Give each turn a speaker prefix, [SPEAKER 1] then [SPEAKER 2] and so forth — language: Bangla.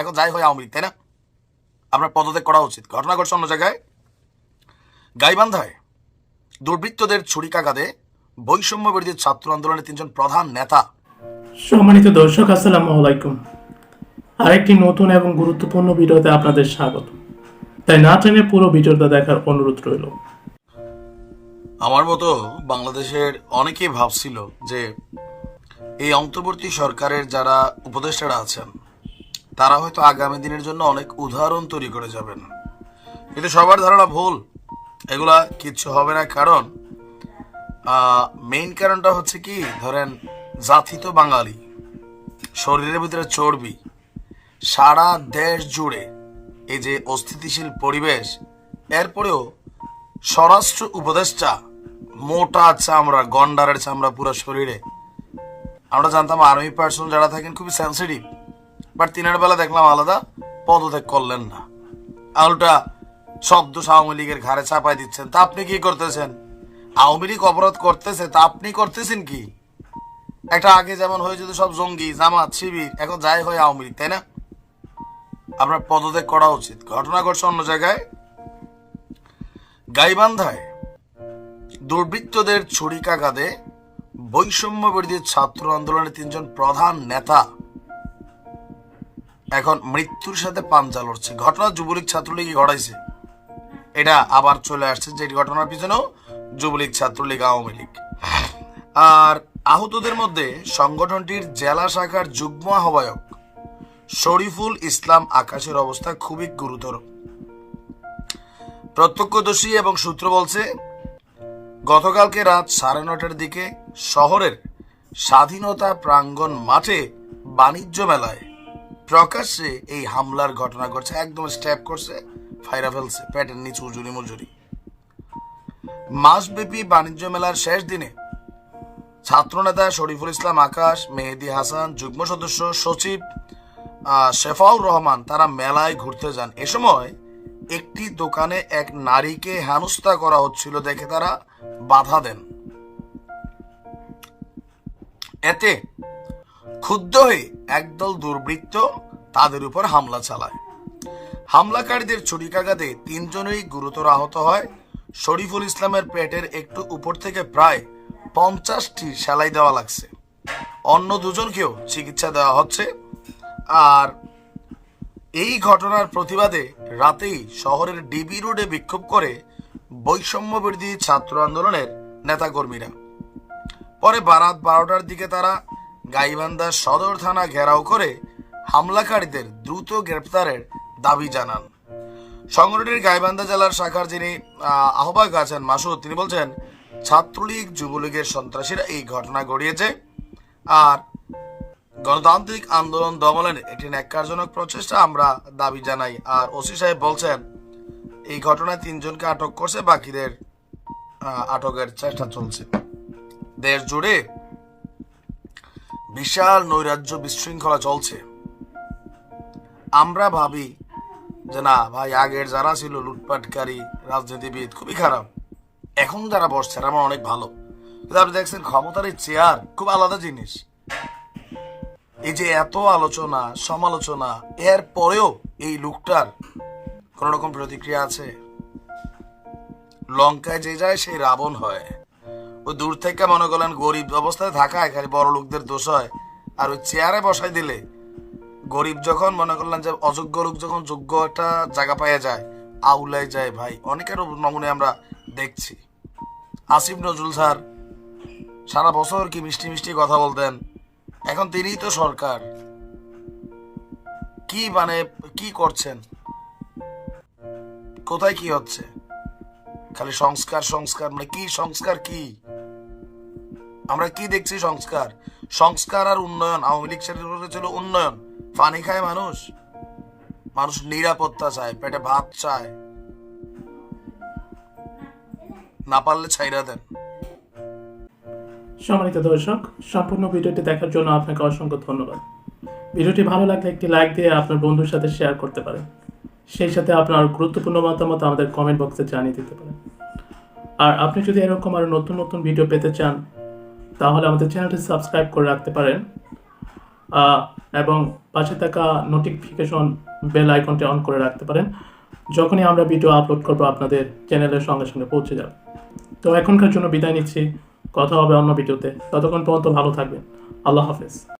[SPEAKER 1] এখন যাই হয় আওয়ামী লীগ তাই না? আপনার পদত্যাগ করা উচিত। ঘটনা ঘটছে অন্য জায়গায়। গাইবান্ধায় দুর্বৃত্তদের ছুরিকাঘাতে বৈষম্য বিরোধী ছাত্র আন্দোলনের তিনজন প্রধান নেতা।
[SPEAKER 2] সম্মানিত দর্শক আসসালামু আলাইকুম। আরেকটি নতুন এবং গুরুত্বপূর্ণ ভিডিওতে আপনাদের স্বাগত। তাই না টেনে পুরো ভিডিওটা দেখার অনুরোধ রইল।
[SPEAKER 1] আমার মতো বাংলাদেশের অনেকেই ভাবছিল যে এই অন্তর্বর্তী সরকারের যারা উপদেষ্টারা আছেন তারা হয়তো আগামী দিনের জন্য অনেক উদাহরণ তৈরি করে যাবেন। কিন্তু সবার ধারণা ভুল। এগুলা কিচ্ছু হবে না, কারণ মেইন কারণটা হচ্ছে কি, ধরেন, জাতি তো বাঙালি। শরীরের ভিতরে চর্বি। সারা দেশ জুড়ে এই যে অস্থিতিশীল পরিবেশ, এরপরেও স্বরাষ্ট্র উপদেষ্টা মোটা চামড়া, গন্ডারের চামড়া পুরো শরীরে। আমরা জানতাম আর্মি পার্সন যারা থাকেন খুবই সেন্সিটিভ বাট তিনের বেলা দেখলাম আলাদা, পদত্যাগ করলেন না। আউলটা শব্দ আওয়ামী লীগের ঘাড়ে চাপাই দিচ্ছেন। তা আপনি কি করতেছেন? আওয়ামী লীগ অপরাধ করতেছে, তা আপনি করতেছেন কি? একটা আগে যেমন হয়ে যেত সব জঙ্গি, জামাত, শিবির, এখন যাই হয় আওয়ামী লীগ, তাই না? আপনার পদত্যাগ করা উচিত। ঘটনা ঘটছে অন্য জায়গায়। গাইবান্ধায় দুর্বৃত্তদের ছুরিকাঘাতে বৈষম্য বিরোধী ছাত্র আন্দোলনের তিনজন প্রধান নেতা এখন মৃত্যুর সাথে পাঞ্জা লড়ছে। ঘটনা যুবলীগ ছাত্রলীগই ঘটাইছে এটা আবার চলে আসছে যে ঘটনার পিছনেও যুবলীগ ছাত্রলীগ, আওয়ামী লীগ। আর আহতদের মধ্যে সংগঠনটির জেলা শাখার যুগ্ম আহ্বায়ক শরীফুল ইসলাম আকাশের অবস্থা খুবই গুরুতর। প্রত্যক্ষদর্শী এবং সূত্র বলছে, গতকালকে রাত সাড়ে নটার দিকে শহরের স্বাধীনতা প্রাঙ্গণ মাঠে বাণিজ্য মেলায় প্রকাশ্যে এই হামলার ঘটনা ঘটছে, একদম স্ট্যাপ করছে, ফাইরা ফেলছে, পেটের নিচে উজুরি মজুরি। মাসব্যাপী বাণিজ্য মেলার শেষ দিনে ছাত্রনেতা শরীফুল ইসলাম আকাশ, মেহেদি হাসান, যুগ্ম সদস্য সচিব শেফাউর রহমান, তারা মেলায় ঘুরতে যান। এ সময় একটি দোকানে এক নারীকে হেনস্থা করা হচ্ছিল দেখে তারা বাধা দেন। এতে ক্ষুব্ধ হয়ে একদল দুর্বৃত্ত তাদের উপর হামলা চালায়। হামলাকারীদের ছুরিকাঘাতে তিনজনেই গুরুতর আহত হয়। শরীফুল ইসলামের পেটের একটু উপর থেকে প্রায় পঞ্চাশটি সেলাই দেওয়া লাগছে। অন্য দুজনকেও চিকিৎসা দেওয়া হচ্ছে। আর এই ঘটনার প্রতিবাদে রাতেই শহরের ডিবি রোডে বিক্ষোভ করে বৈষম্য বিরোধী ছাত্র আন্দোলনের নেতাকর্মীরা। পরে বারাত বারোটার দিকে তারা গাইবান্ধা সদর থানা ঘেরাও করে হামলাকারীদের দ্রুত গ্রেপ্তারের দাবি জানান। সংগঠনটির গাইবান্ধা জেলার শাখার যিনি আহ, আহ্বায়ক আছেন মাসুদ তিনি বলছেন ছাত্রলীগ যুবলীগের সন্ত্রাসীরা এই ঘটনা ঘটিয়েছে আর গণতান্ত্রিক আন্দোলন দমনের একটি ন্যাক্কারজনক প্রচেষ্টা আমরা দাবি জানাই। আর ওসি সাহেব বলছেন এই ঘটনায় তিনজনকে আটক করছে বাকিদের আটকের চেষ্টা চলছে। দেশ জুড়ে বিশাল নৈরাজ্য বিশৃঙ্খলা চলছে। আমরা ভাবি যে না, ভাই, আগের যারা ছিল লুটপাটকারী, রাজনীতিবিদ, খুবই খারাপ। এখন যারা বসছে আমার অনেক ভালো। কিন্তু আপনি দেখছেন, ক্ষমতার চেয়ার খুব আলাদা জিনিস। এই যে এত আলোচনা, সমালোচনা, এর পরেও এই লোকটার কোন রকম প্রতিক্রিয়া আছে? লঙ্কায় যে যায়, সেই রাবণ হয়। ওই দূর থেকে মনে করলেন গরিব অবস্থায় থাকায় খালি বড় লোকদের দোষ হয়। আর ওই চেয়ারে বসাই দিলে গরিব যখন মনে করলেন যে অযোগ্য লোক যখন যোগ্য একটা জায়গা পাওয়া যায় আউলাই যায় ভাই, অনেকের নমুনে আমরা দেখছি। আসিফ নজরুল স্যার সারা বছর কি মিষ্টি মিষ্টি কথা বলতেন। এখন তিনিই তো সরকার। কি মানে কি করছেন? কোথায় কি হচ্ছে? খালি সংস্কার সংস্কার মানে কি সংস্কার কি? আমরা কি দেখছি? সংস্কার। সংস্কার আর উন্নয়ন, আওয়ামী লীগ সেটা ছিল উন্নয়ন। পানি খায় মানুষ। মানুষ নিরাপত্তা চায়, পেটে ভাত চায়। না পারলে ছাইরা দেন।
[SPEAKER 2] সম্মানিত দর্শক, সম্পূর্ণ ভিডিওটি দেখার জন্য আপনাকে অসংখ্য ধন্যবাদ। ভিডিওটি ভালো লাগলে একটি লাইক দিয়ে আপনার বন্ধুর সাথে শেয়ার করতে পারেন। সেই সাথে আপনার গুরুত্বপূর্ণ মতামত আমাদের কমেন্ট বক্সে জানিয়ে দিতে পারেন। আর আপনি যদি এরকম আরও নতুন নতুন ভিডিও পেতে চান তাহলে আমাদের চ্যানেলটি সাবস্ক্রাইব করে রাখতে পারেন। এবং পাশে থাকা নোটিফিকেশন বেল আইকনটি অন করে রাখতে পারেন। যখনই আমরা ভিডিও আপলোড করব, আপনাদের চ্যানেলের সঙ্গে সঙ্গে পৌঁছে যাবে। তো এখনকার জন্য বিদায় নিচ্ছি। কথা হবে অন্য ভিডিওতে ততক্ষণ পর্যন্ত ভালো থাকবেন। আল্লাহ হাফেজ।